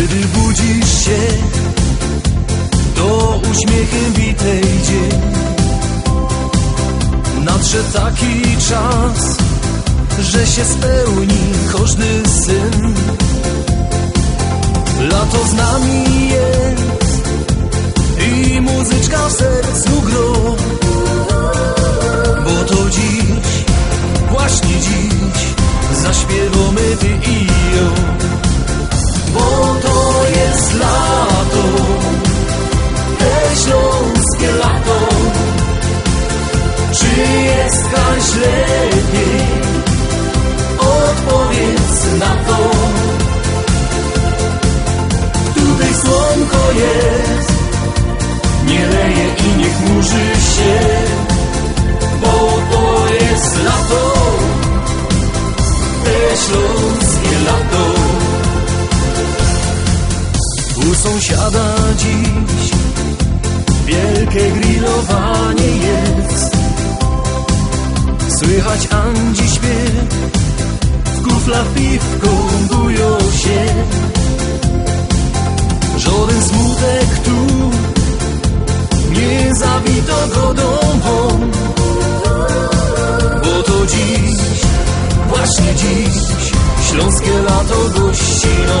Kiedy budzisz się, to uśmiechem witaj dzień. Nadszedł taki czas, że się spełni każdy syn. Lato z nami jest i muzyczka w sercu gro. Bo to dziś, właśnie dziś, zaśpiewamy ty i ja. Bo to słonko jest, nie leje i nie chmurzy się, bo to jest lato, te śląskie lato. U sąsiada dziś wielkie grillowanie jest. Słychać Andzi śpiew, w kuflach piwko go domą. Bo to dziś, właśnie dziś, śląskie lato gościną.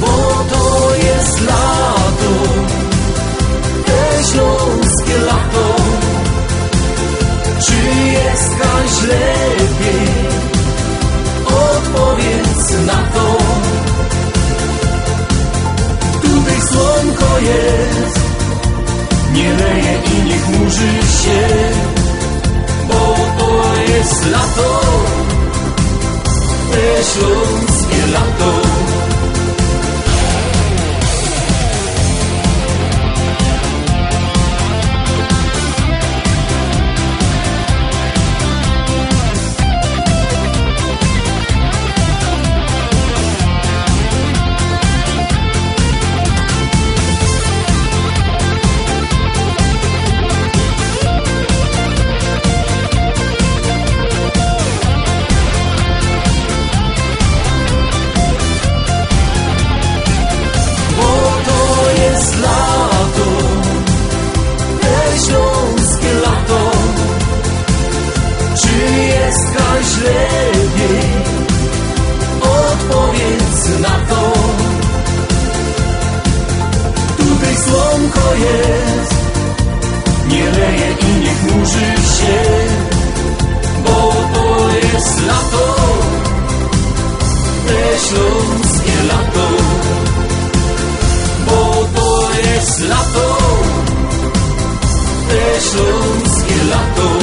Bo to jest lato, te śląskie lato. Czy jest kaś lepiej? Odpowiedz na to. Tutaj słonko jest, nie leje i nie chmurzy się, bo to jest lato, te śląskie lato. jest. Nie leje i nie chmurzy się Bo to jest lato. Te śląskie lato Bo to jest lato. Te śląskie lato.